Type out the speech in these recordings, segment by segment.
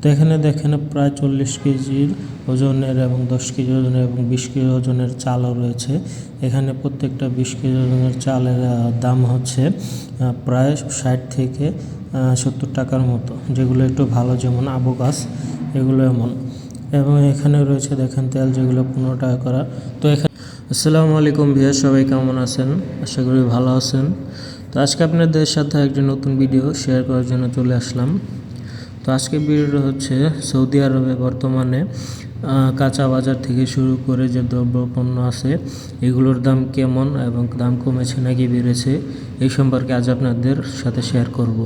তো এখানে দেখেন প্রায় চল্লিশ কেজির ওজনের এবং দশ কেজি ওজনের এবং বিশ কেজি ওজনের চালও রয়েছে। এখানে প্রত্যেকটা বিশ কেজি ওজনের চালের দাম হচ্ছে প্রায় ষাট থেকে সত্তর টাকার মতো। যেগুলো একটু ভালো, যেমন আবু গাছ, এগুলো এমন। এবং এখানে রয়েছে দেখেন তেল, যেগুলো পনেরো টাকা করা। তো এখানে আসসালামু আলাইকুম ভিয়া সবাই কেমন আছেন? আশা করি ভালো আছেন। তো আজকে আপনাদের সাথে একটি নতুন ভিডিও শেয়ার করার জন্য চলে আসলাম। তো আজকে ভিডিওটা হচ্ছে সৌদি আরবে বর্তমানে কাঁচা বাজার থেকে শুরু করে যে দ্রব্য পণ্য আছে, এগুলোর দাম কেমন এবং দাম কমেছে নাকি বেড়েছে, এই সম্পর্কে আজ আপনাদের সাথে শেয়ার করব।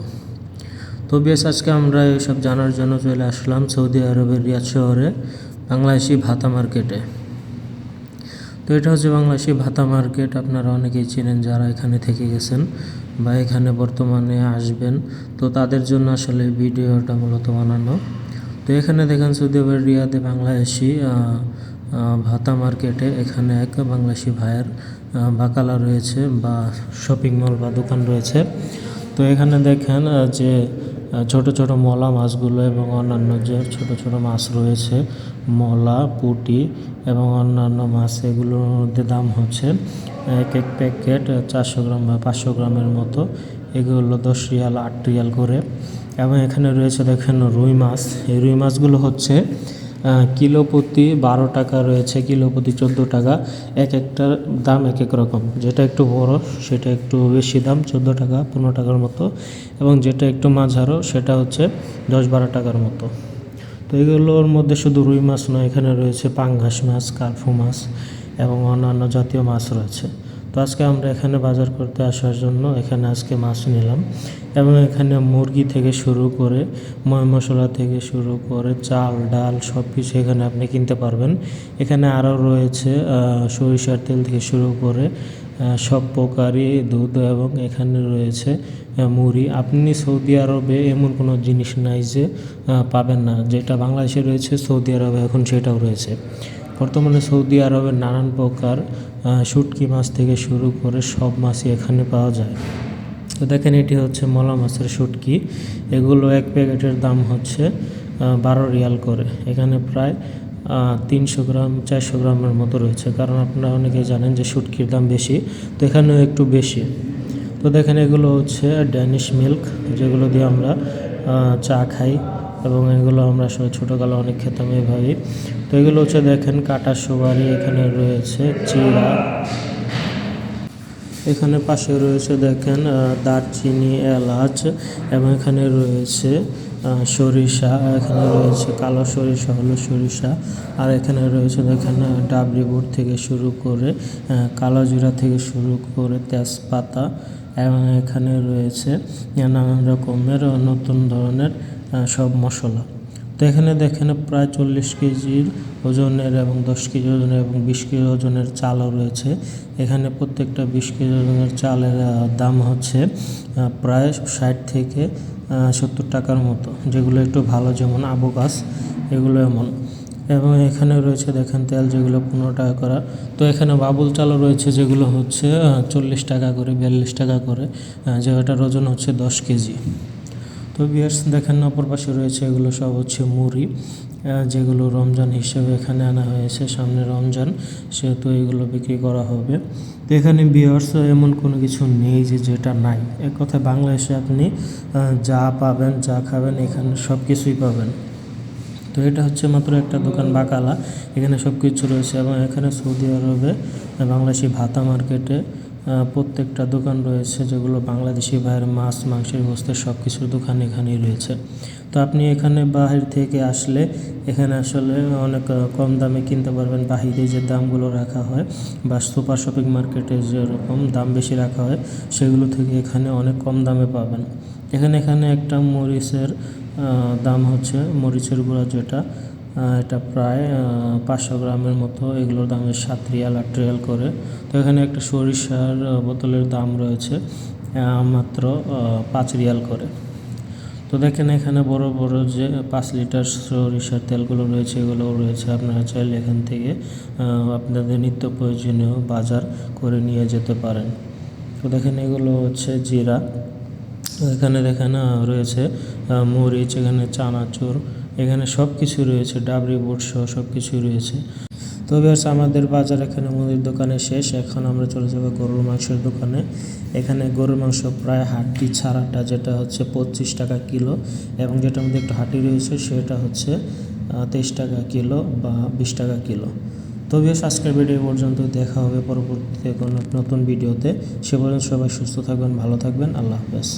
তো বেশ, আজকে আমরা এইসব জানার জন্য চলে আসলাম সৌদি আরবের রিয়াদ শহরে, বাংলাদেশি ভাতা মার্কেটে। তো এটা হচ্ছে বাংলাদেশি ভাতা মার্কেট, আপনারা অনেকেই চেনেন যারা এখানে থেকে গেছেন। বা এখানে বর্তমানে আসবেন। তো তাদের জন্য আসলে ভিডিওটা মূলত বানানো। তো এখানে দেখেন সৌদি আরবের রিয়াদে বাংলাদেশি ভাতা মার্কেটে এখানে এক বাংলাদেশি ভাইয়ের বাকালা রয়েছে বা শপিং মল বা দোকান রয়েছে। তো এখানে দেখেন যে ছোট ছোট মলা মাছগুলো এবং অন্যান্য যে ছোট ছোট মাছ রয়েছে, মলা, পুঁটি এবং অন্যান্য মাছ, এগুলোর মধ্যে দাম হচ্ছে এক এক প্যাকেট চারশো গ্রাম বা পাঁচশো গ্রামের মতো। এগুলো দশ রিয়াল, আট রিয়াল করে। এবং এখানে রয়েছে দেখেন রুই মাছ। এই রুই মাছগুলো হচ্ছে কিলো প্রতি বারো টাকা রয়েছে, কিলো প্রতি চোদ্দ টাকা, এক একটার দাম এক এক রকম। যেটা একটু বড়, সেটা একটু বেশি দাম, চোদ্দ টাকা, পনেরো টাকার মতো। এবং যেটা একটু মাঝারো, সেটা হচ্ছে দশ বারো টাকার মতো। তো এগুলোর মধ্যে শুধু রুই মাছ নয়, এখানে রয়েছে পাঙ্গাস মাছ কার্ফু মাছ এবং অন্যান্য জাতীয় মাছ রয়েছে। তো আজকে আমরা এখানে বাজার করতে আসার জন্য এখানে আজকে মাছ নিলাম এবং এখানে মুরগি থেকে শুরু করে ময় মশলা থেকে শুরু করে চাল, ডাল সব কিছু এখানে আপনি কিনতে পারবেন। এখানে আরও রয়েছে সরিষার তেল থেকে শুরু করে সব প্রকারই দুধ এবং এখানে রয়েছে মুড়ি। আপনি সৌদি আরবে এমন কোনো জিনিস নাই যে পাবেন না। যেটা বাংলাদেশে রয়েছে, সৌদি আরবে এখন সেটাও রয়েছে। বর্তমানে সৌদি আরবের নানান প্রকার শুটকি মাছ থেকে শুরু করে সব মাছই এখানে পাওয়া যায়। তো দেখেন এটি হচ্ছে মলা মাছের শুটকি। এগুলো এক প্যাকেটের দাম হচ্ছে বারো রিয়াল করে। এখানে প্রায় তিনশো গ্রাম, চারশো গ্রামের মতো রয়েছে। কারণ আপনারা অনেকেই জানেন যে শুটকির দাম বেশি, তো এখানেও একটু বেশি। তো দেখেন এগুলো হচ্ছে ড্যানিশ মিল্ক যেগুলো দিয়ে আমরা চা খাই। এবং এগুলো আমরা আসলে ছোটোকালে অনেক খেতাম এইভাবেই তো এগুলো হচ্ছে দেখেন কাটা সুপারি, এখানে রয়েছে চিড়া। এখানে পাশে রয়েছে দেখেন দারচিনি, এলাচ এবং এখানে রয়েছে সরিষা, এখানে রয়েছে কালো সরিষা হলো সরিষা আর এখানে রয়েছে দেখেন ডাবরি বুট থেকে শুরু করে কালো জিরা থেকে শুরু করে তেজপাতা এবং এখানে রয়েছে, নানান রকমের নতুন ধরনের সব মশলা। তো এখানে দেখেন প্রায় চল্লিশ কেজির ওজনের এবং দশ কেজি ওজনের এবং বিশ কেজি ওজনের চালও রয়েছে। এখানে প্রত্যেকটা বিশ কেজি ওজনের চালের দাম হচ্ছে প্রায় ষাট থেকে সত্তর টাকার মতো। যেগুলো একটু ভালো, যেমন আবু গাছ এগুলো এমন। এবং এখানে রয়েছে দেখেন তেল, যেগুলো পনেরো টাকা করা। তো এখানে বাবুল চালও রয়েছে, যেগুলো হচ্ছে চল্লিশ টাকা করে, বিয়াল্লিশ টাকা করে যেটার ওজন হচ্ছে দশ কেজি। তো বিয়ার্স দেখেন অপর পাশে রয়েছে এগুলো সব হচ্ছে মুড়ি যেগুলো রমজান হিসেবে এখানে আনা হয়েছে সামনে রমজান, সেহেতু এগুলো বিক্রি করা হবে। তো এখানে বিয়ার্স এমন কোনো কিছু নেই যে যেটা নাই। এক কথায় বাংলাদেশে আপনি যা পাবেন, যা খাবেন, এখানে সব কিছুই পাবেন। তো এটা হচ্ছে মাত্র একটা দোকান বাকালা, এখানে সব কিছু রয়েছে এবং এখানে সৌদি আরবে, বাংলাদেশি ভাতা মার্কেটে প্রত্যেকটা দোকান রয়েছে যেগুলো বাংলাদেশি ভাইয়ের মাছ, মাংসের গোস্তের সব কিছুর দোকান এখানেই রয়েছে। তো আপনি এখানে বাহির থেকে আসলে এখানে আসলে অনেক কম দামে কিনতে পারবেন। বাহিরে যে দামগুলো রাখা হয় বা সুপার শপিং মার্কেটে যেরকম দাম বেশি রাখা হয়, সেগুলো থেকে এখানে অনেক কম দামে পাবেন। এখানে এখানে একটা মরিচের দাম হচ্ছে মরিচের গুঁড়া যেটা। এটা প্রায় পাঁচশো গ্রামের মতো এগুলোর দাম হচ্ছে সাত রিয়াল আট রিয়াল করে। তো এখানে একটা সরিষার বোতলের দাম রয়েছে মাত্র পাঁচ রিয়াল করে। তো দেখেন এখানে বড় বড় যে পাঁচ লিটার সরিষার তেলগুলো রয়েছে এগুলো রয়েছে। আপনারা চাইলে এখান থেকে আপনাদের নিত্য প্রয়োজনীয় বাজার করে নিয়ে যেতে পারেন। তো দেখেন এগুলো হচ্ছে জিরা। এখানে দেখেন রয়েছে মরিচ, এখানে চানাচুর এখানে সব কিছু রয়েছে, ডাবরি বোর্ড সহ সব কিছুই রয়েছে। তো ভিউয়ার্স, আমাদের বাজার এখানে মুদির দোকানে শেষ। এখন আমরা চলে যাব গরুর মাংসের দোকানে। এখানে গরুর মাংস প্রায় হাড্ডি ছাড়াটা যেটা হচ্ছে পঁচিশ টাকা কিলো এবং যেটার মধ্যে একটু হাড্ডি রয়েছে সেটা হচ্ছে তেইশ টাকা কিলো বা বিশ টাকা কিলো। তো বেশ আজকের ভিডিও পর্যন্ত। দেখা হবে পরবর্তীতে কোনো নতুন ভিডিওতে। সে পর্যন্ত সবাই সুস্থ থাকবেন, ভালো থাকবেন। আল্লাহ হাফেজ।